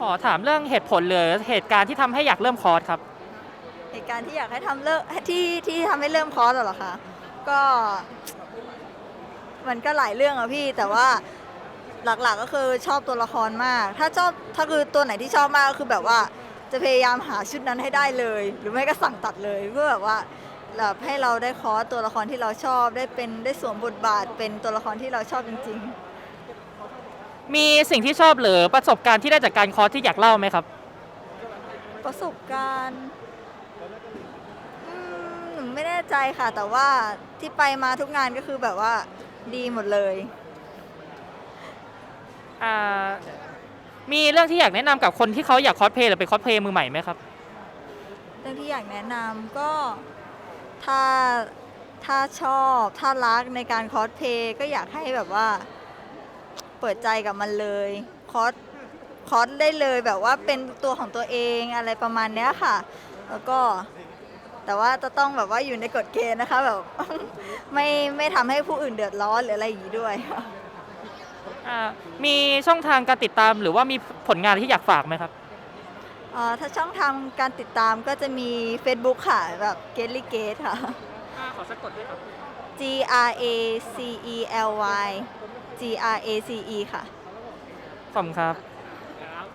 ขอถามเรื่องเหตุผลหรือเหตุการณ์ที่ทำให้อยากเริ่มคอร์สครับ เหตุการณ์ที่อยากให้ทำเลิกที่ที่ทำให้เริ่มคอร์สเหรอคะก็ มันก็หลายเรื่องอะพี่ แต่ว่าหลักๆก็คือชอบตัวละครมาก ถ้าชอบถ้าคือตัวไหนที่ชอบมากก็คือแบบว่าจะพยายามหาชุดนั้นให้ได้เลย หรือไม่ก็สั่งตัดเลยเพื่อแบบว่าแบบให้เราได้คอร์สตัวละครที่เราชอบได้เป็นได้สวมบทบาทเป็นตัวละครที่เราชอบจริง มีสิ่งที่ชอบหรือประสบการณ์ที่ได้จากการคอร์สที่อยากเล่าไหมครับๆประสบการณ์อืมหนูไม่แน่ใจค่ะ แต่ว่าที่ไปมาทุกงานก็คือแบบว่าดีหมดเลย อ่ามีเรื่องที่อยากแนะนำกับคนที่เขาอยากคอสเพลย์หรือเป็นคอสเพลย์มือใหม่ไหมครับ เรื่องที่อยากแนะนำก็ถ้าถ้าชอบ ถ้ารักในการคอสเพลย์ก็อยากให้แบบว่า เปิดใจกับมันเลยคอสคอสได้เลยแบบว่าเป็นตัวของตัวเองอะไรประมาณเนี้ยค่ะ แล้วก็แต่ว่าจะต้องแบบว่าอยู่ในกฎเกณฑ์นะคะแบบ ไม่ไม่ทำให้ผู้อื่นเดือดร้อนหรืออะไรอย่างนี้ด้วยอ่ามีช่องทางการติดตามหรือว่ามีผลงานที่อยากฝากไหมครับ เอ่อถ้าช่องทางการติดตามก็จะมี Facebook ค่ะ แบบ g a t l y Gate ค่ะข อสะกดด้วยครับ G R A C E L Y G R A C E ค่ะ ขอบคุณครับ